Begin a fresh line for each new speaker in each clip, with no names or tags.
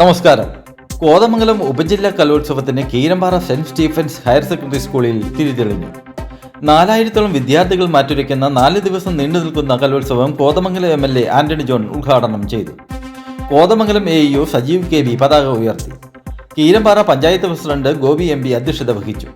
നമസ്കാരം. കോതമംഗലം ഉപജില്ലാ കലോത്സവത്തിന് Keerampara Saint Stephen's Higher Secondary സ്കൂളിൽ തിരിതെളിഞ്ഞു. നാലായിരത്തോളം വിദ്യാർത്ഥികൾ മാറ്റുരയ്ക്കുന്ന നാല് ദിവസം നീണ്ടു നിൽക്കുന്ന കലോത്സവം Kothamangalam M L A Antony John ഉദ്ഘാടനം ചെയ്തു. Kothamangalam A EO Sajeev K B പതാക ഉയർത്തി. Keerampara panchayat president Gopi M P അധ്യക്ഷത വഹിച്ചു.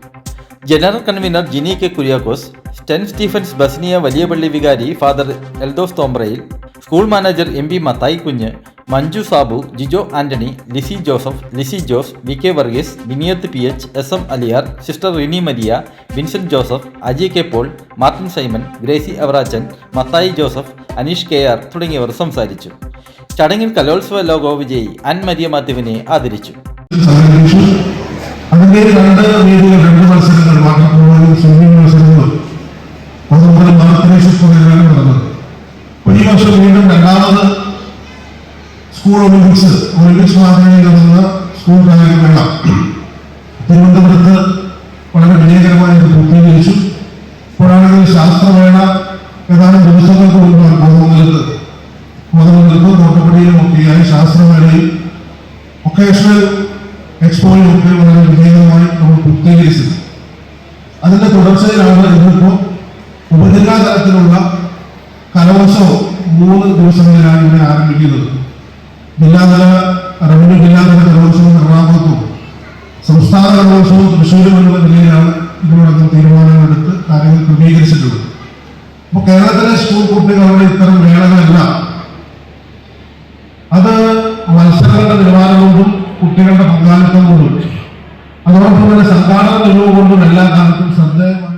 General convener Jini K Kuriakose സ്റ്റെൻ Stephen's ബസ്നിയ വലിയപള്ളി വികാരി father Eldhose Thombrayil school manager M P Mathai Kunju Manju Sabu Jijo Antony Lissy Joseph Lissy Jose V K Varghese വിനിയത്ത് P H S M Aliyar sister Rini Maria Vincent Joseph Aji K Paul Martin Simon Gracy Avarachan Mathai Joseph Aneesh K R തുടങ്ങിയവർ സംസാരിച്ചു. ചടങ്ങിൽ കലോത്സവ logo വിജയി അൻ Maria മാത്യുവിനെ ആദരിച്ചു.
അതിന്റെ രണ്ട് അതുപോലെ ഈ വർഷം വീണ്ടും രണ്ടാമത് സ്കൂൾ ഒളിമ്പിക്സ് ഒളിമ്പിക്സ് മാതൃകയിൽ നടന്ന സ്കൂൾ കായികമേള തിരുവനന്തപുരത്ത് വളരെ വിജയകരമായി ഇത് പൂർത്തീകരിച്ചു ഇപ്പോഴാണെങ്കിൽ ശാസ്ത്രമേള ഏതാനും ദിവസങ്ങൾക്ക് മുമ്പാണ് കോതമംഗലത്ത് കോതമംഗലത്തും തോട്ടപ്പടിയിലും ഒക്കെയായി ശാസ്ത്രമേളയിൽ വൊക്കേഷണൽ എക്സ്പോയിലും ഒക്കെ വളരെ വിജയകരമായി നമ്മൾ പൂർത്തീകരിച്ചത് അതിന്റെ തുടർച്ചയിലാണ് ഇന്നിപ്പോൾ ഉപജില്ലാ തലത്തിലുള്ള കലോത്സവം മൂന്ന് ദിവസങ്ങളിലാണ് ഇവിടെ ആരംഭിക്കുന്നത്. ജില്ലാതല റവന്യൂ ജില്ലാതല കലോത്സവം എറണാകുളത്തും സംസ്ഥാന കലോത്സവം തൃശ്ശൂരും എന്ന നിലയിലാണ് ഇതിനോടൊപ്പം തീരുമാനങ്ങളെടുത്ത് കാര്യങ്ങൾ ക്രമീകരിച്ചിട്ടുള്ളത്. അപ്പോൾ കേരളത്തിലെ സ്കൂൾ കുട്ടികളുടെ ഇത്തരം മേളകളല്ല. അത് മത്സരങ്ങളുടെ നിലവാരം കൊണ്ടും കുട്ടികളുടെ പങ്കാളിത്തം കൊണ്ടും അതോടൊപ്പം തന്നെ സംഘാടന കഴിവ് കൊണ്ടും എല്ലാ കാലത്തും ശ്രദ്ധേയമാണ്.